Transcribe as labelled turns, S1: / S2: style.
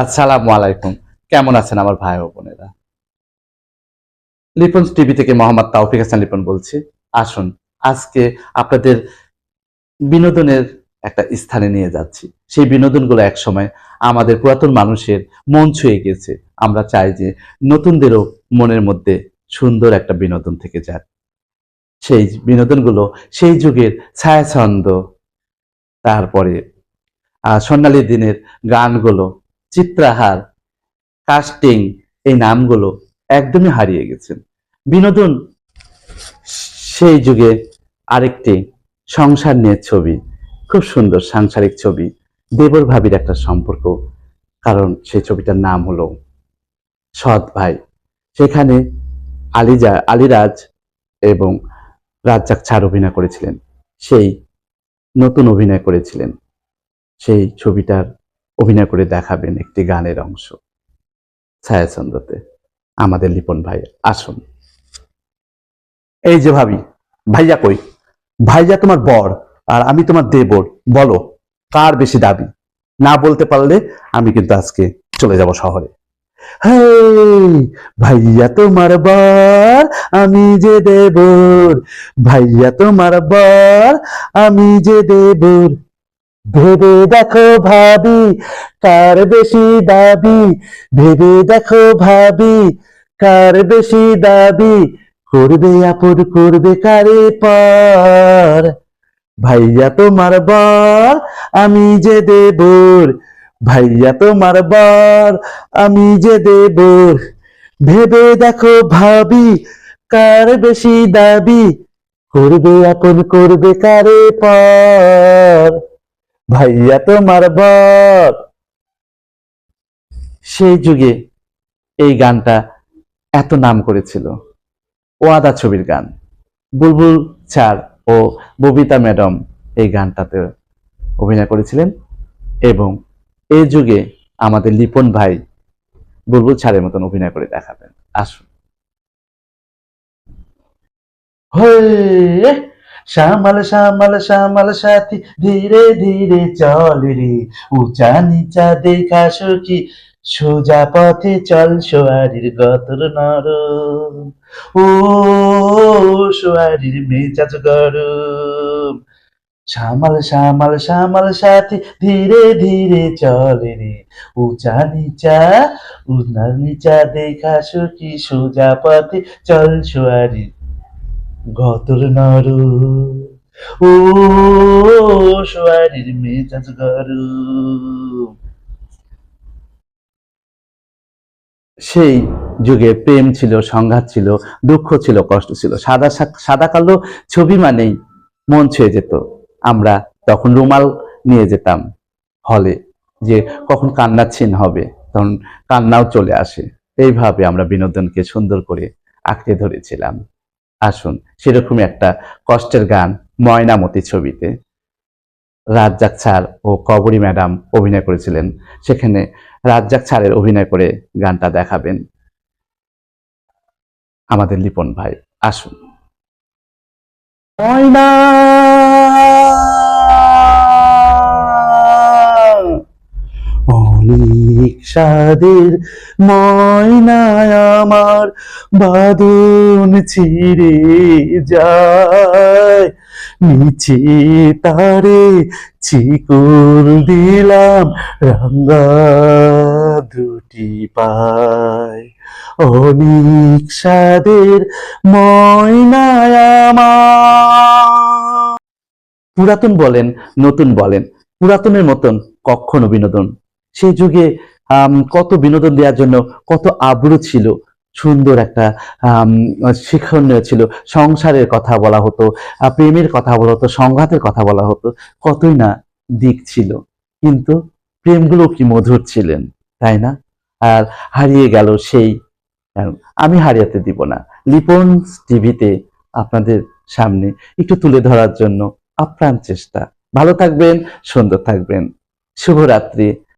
S1: আসসালামু আলাইকুম। কেমন আছেন আমার ভাই ও বোনেরা? লিপন টিভি থেকে মোহাম্মদ তাওফিক হাসান লিপন বলছি। আসুন, আজকে আপনাদের বিনোদনের একটা স্থানে নিয়ে যাচ্ছি। সেই বিনোদনগুলো একসময় আমাদের পুরাতন মানুষের মন ছুঁয়ে গেছে। আমরা চাই যে নতুনদেরও মনের মধ্যে সুন্দর একটা বিনোদন থেকে যাক। সেই বিনোদনগুলো সেই যুগের ছায়াছন্দ। তারপরে স্বর্ণালী দিনের গানগুলো চিত্রাহার কাস্টিং এই নামগুলো একদমই হারিয়ে গেছেন। বিনোদন সেই যুগে আরেকটি সংসার নিয়ে ছবি, খুব সুন্দর সাংসারিক ছবি, দেবর ভাবির একটা সম্পর্ক, কারণ সেই ছবিটার নাম হলো সৎ ভাই। সেখানে আলিজা, আলিরাজ এবং রাজ্জাক ছাড় অভিনয় করেছিলেন, সেই নতুন অভিনয় করেছিলেন, সেই ছবিটার অভিনয় করে দেখাবেন একটি গানের অংশ। ছায়াচন্দ্রতে আমাদের লিপন ভাই আসুন। এই যে ভাবি, ভাইয়া কই? ভাইয়া তোমার বর আর আমি তোমার দেবর, বলো, কার বেশি দাবি? না বলতে পারলে আমি কিন্তু আজকে চলে যাব শহরে। ভাইয়া তোমার বর, আমি যে দেবর। ভাইয়া তোমার বর, আমি যে দেবর। ভেবে দেখো ভাবি, কার বেশি দাবি? ভেবে দেখো ভাবি, কার বেশি দাবি? করবে আপন, করবে কারে পর? ভাইয়া তোমার বর, আমি যে দেবর। ভাইয়া তোমার বর, আমি যে দেবর। ভেবে দেখো ভাবি, কার বেশি দাবি? করবে আপন, করবে কারে পর? ভাইয়া তোমার বর। সেই যুগে এই গানটা এত নাম করেছিল। ওয়াদা ছবির গান। বুলবুল স্যার ও ববিতা ম্যাডাম এই গানটাতে অভিনয় করেছিলেন এবং এই যুগে আমাদের লিপন ভাই বুলবুল ছাড়ের মতন অভিনয় করে দেখাবেন। আসুন। হয়ে শ্যামল শ্যামল শ্যামল সাথী, ধীরে ধীরে চল রে। উঁচা নিচা দেখা সখী, সোজা পথে চল সোয়ারির গতর নর। ও সোয়ারির মেজাজ গরম। শ্যামল শ্যামল শ্যামল সাথী, ধীরে ধীরে চল রে। উঁচা নিচা উনা নিচা দেখা সখী, সোজা পথে চল সোয়ারির গতর নর। ও সোয়ারির মেজাজ গরম সেই যুগে প্রেম ছিল, সংঘাত ছিল, দুঃখ ছিল, কষ্ট ছিল। সাদা সাদা কালো ছবি মানেই মন ছুঁয়ে যেত। আমরা তখন রুমাল নিয়ে যেতাম হলে যে কখন কান্নার চিন হবে, তখন কান্নাও চলে আসে। এইভাবে আমরা বিনোদনকে সুন্দর করে আঁকড়ে ধরেছিলাম। আসুন, সেরকমই একটা কষ্টের গান ময়নামতি ছবিতে। রাজ্জাক স্যার ও কবরী ম্যাডাম অভিনয় করেছিলেন, সেখানে রাজ্জাক স্যারের অভিনয় করে গানটা দেখাবেন। আমাদের লিপন ভাই, আসুন। ময়না স্বাদের ময়নায় আমার বাদন ছিঁড়ে যায়। নিচে তারে চিকুল দিলাম, রাঙ্গা দুটি পায়। অনেক স্বাদের ময়নায় আমার। পুরাতন বলেন, নতুন বলেন, পুরাতনের মতন কখনো বিনোদন সেই যুগে কত বিনোদন দেওয়ার জন্য কত আগ্রহ ছিল, সুন্দর একটা শিক্ষণীয় ছিল, সংসারের কথা বলা হতো প্রেমের কথা বলা হতো, সংঘাতের কথা বলা হতো, কতই না দিক ছিল। কিন্তু প্রেমগুলো কি মধুর ছিলেন, তাই না? আর হারিয়ে গেল সেই, আমি হারিয়ে দিব না। লিপন টিভিতে আপনাদের সামনে একটু তুলে ধরার জন্য আপ্রাণ চেষ্টা। ভালো থাকবেন, সুন্দর থাকবেন। শুভরাত্রি।